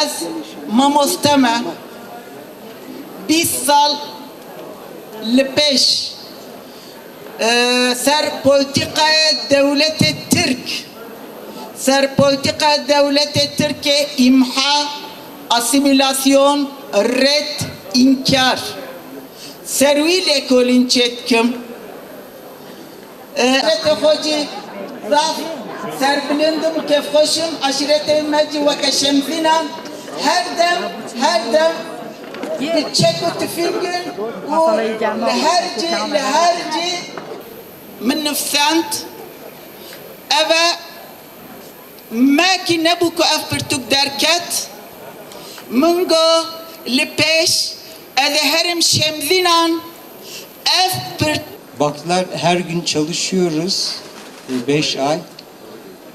از مامۆستەمە بیست ساڵ لە پێش سەر پۆلتیقای دەولەتێ ترک سەر پۆلتیقا دەولەتێ ترکێ ئیمحا ئاسیمیلاسیۆن ڕێت ئینکار سەروی لێکۆلین چێت کەم Aşirete hoci raf serbilindim kefkoşum aşirete ümmeci ve keşemzina her dem her dem bir çekut tüfingin u leherci leherci min nüfsent eve maki ne bu ku ev pırtuk derket? Mungo lipeş ede herim şemzinan ev pırt Baktılar her gün çalışıyoruz. 5 ay.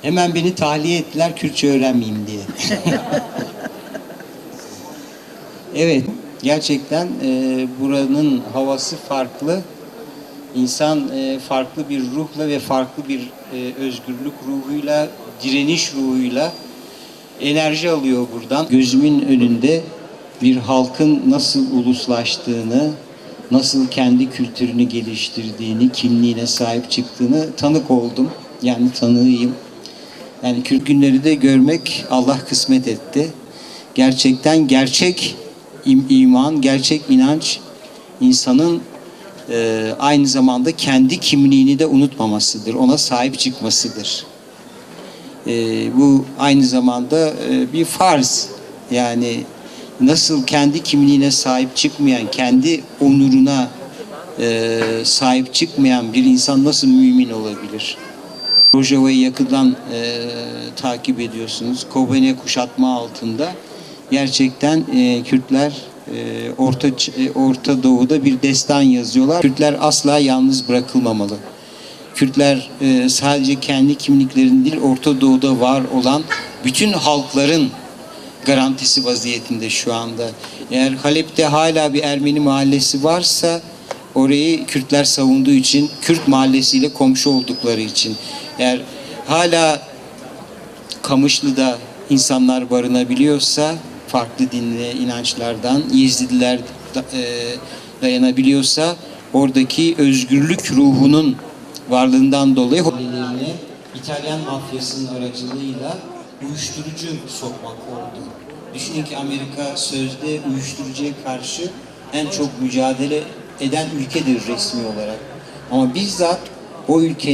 Hemen beni tahliye ettiler Kürtçe öğrenmeyeyim diye. evet, gerçekten e, buranın havası farklı. İnsan e, farklı bir ruhla ve farklı bir e, özgürlük ruhuyla, direniş ruhuyla enerji alıyor buradan. Gözümün önünde bir halkın nasıl uluslaştığını, nasıl kendi kültürünü geliştirdiğini, kimliğine sahip çıktığını tanık oldum. Yani tanığıyım. Yani Kürt günleri de görmek Allah kısmet etti. Gerçekten gerçek im- iman, gerçek inanç insanın e, aynı zamanda kendi kimliğini de unutmamasıdır. Ona sahip çıkmasıdır. E, bu aynı zamanda e, bir farz. Yani nasıl kendi kimliğine sahip çıkmayan, kendi onuruna e, sahip çıkmayan bir insan nasıl mümin olabilir? Rojava'yı yakından e, takip ediyorsunuz. Kobane kuşatma altında gerçekten e, Kürtler e, Orta e, Orta Doğu'da bir destan yazıyorlar. Kürtler asla yalnız bırakılmamalı. Kürtler e, sadece kendi kimliklerinin değil Orta Doğu'da var olan bütün halkların garantisi vaziyetinde şu anda. Eğer Halep'te hala bir Ermeni mahallesi varsa orayı Kürtler savunduğu için, Kürt mahallesiyle komşu oldukları için. Eğer hala Kamışlı'da insanlar barınabiliyorsa, farklı dinle inançlardan, Yezidiler da- e, dayanabiliyorsa, oradaki özgürlük ruhunun varlığından dolayı hobilerine İtalyan mafyasının aracılığıyla uyuşturucu sokmak oldu. Düşünün ki Amerika sözde uyuşturucuya karşı en çok mücadele eden ülkedir resmi olarak. Ama bizzat o ülke